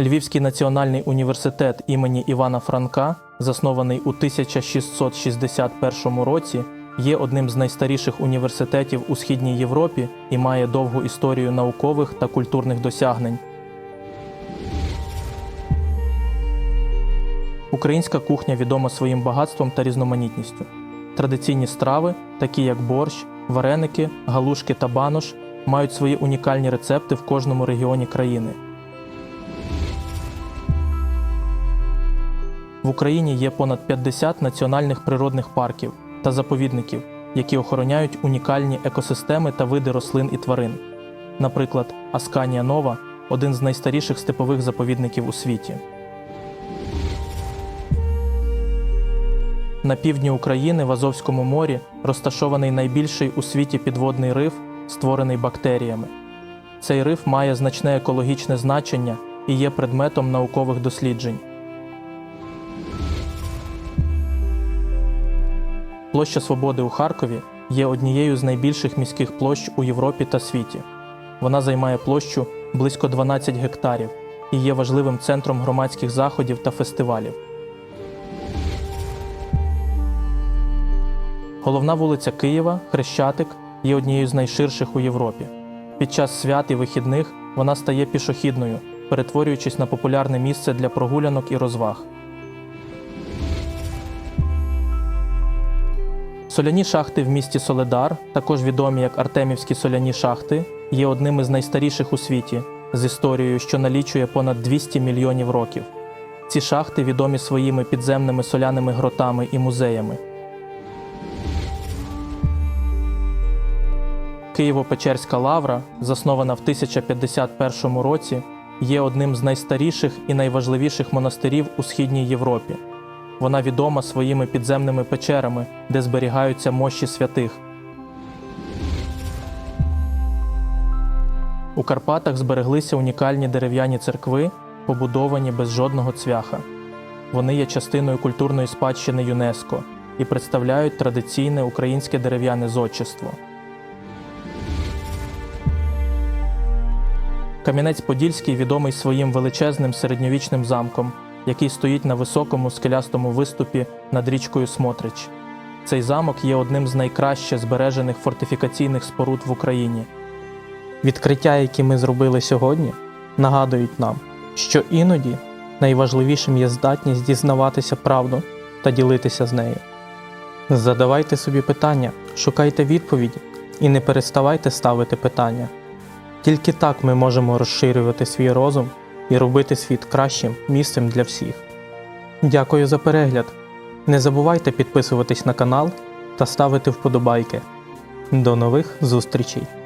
Львівський національний університет імені Івана Франка, заснований у 1661 році, є одним з найстаріших університетів у Східній Європі і має довгу історію наукових та культурних досягнень. Українська кухня відома своїм багатством та різноманітністю. Традиційні страви, такі як борщ, вареники, галушки та банош, мають свої унікальні рецепти в кожному регіоні країни. В Україні є понад 50 національних природних парків та заповідників, які охороняють унікальні екосистеми та види рослин і тварин. Наприклад, Асканія Нова один з найстаріших степових заповідників у світі. На півдні України в Азовському морі розташований найбільший у світі підводний риф, створений бактеріями. Цей риф має значне екологічне значення і є предметом наукових досліджень. Площа Свободи у Харкові є однією з найбільших міських площ у Європі та світі. Вона займає площу близько 12 гектарів і є важливим центром громадських заходів та фестивалів. Головна вулиця Києва, Хрещатик, є однією з найширших у Європі. Під час свят і вихідних вона стає пішохідною, перетворюючись на популярне місце для прогулянок і розваг. Соляні шахти в місті Соледар, також відомі як Артемівські соляні шахти, є одним із найстаріших у світі з історією, що налічує понад 200 мільйонів років. Ці шахти відомі своїми підземними соляними гротами і музеями. Києво-Печерська лавра, заснована в 1051 році, є одним з найстаріших і найважливіших монастирів у Східній Європі. Вона відома своїми підземними печерами, де зберігаються мощі святих. У Карпатах збереглися унікальні дерев'яні церкви, побудовані без жодного цвяха. Вони є частиною культурної спадщини ЮНЕСКО і представляють традиційне українське дерев'яне зодчество. Кам'янець-Подільський відомий своїм величезним середньовічним замком, який стоїть на високому скелястому виступі над річкою Смотрич. Цей замок є одним з найкраще збережених фортифікаційних споруд в Україні. Відкриття, які ми зробили сьогодні, нагадують нам, що іноді найважливішим є здатність дізнаватися правду та ділитися з нею. Задавайте собі питання, шукайте відповіді і не переставайте ставити питання. Тільки так ми можемо розширювати свій розум і робити світ кращим місцем для всіх. Дякую за перегляд. Не забувайте підписуватись на канал та ставити вподобайки. До нових зустрічей!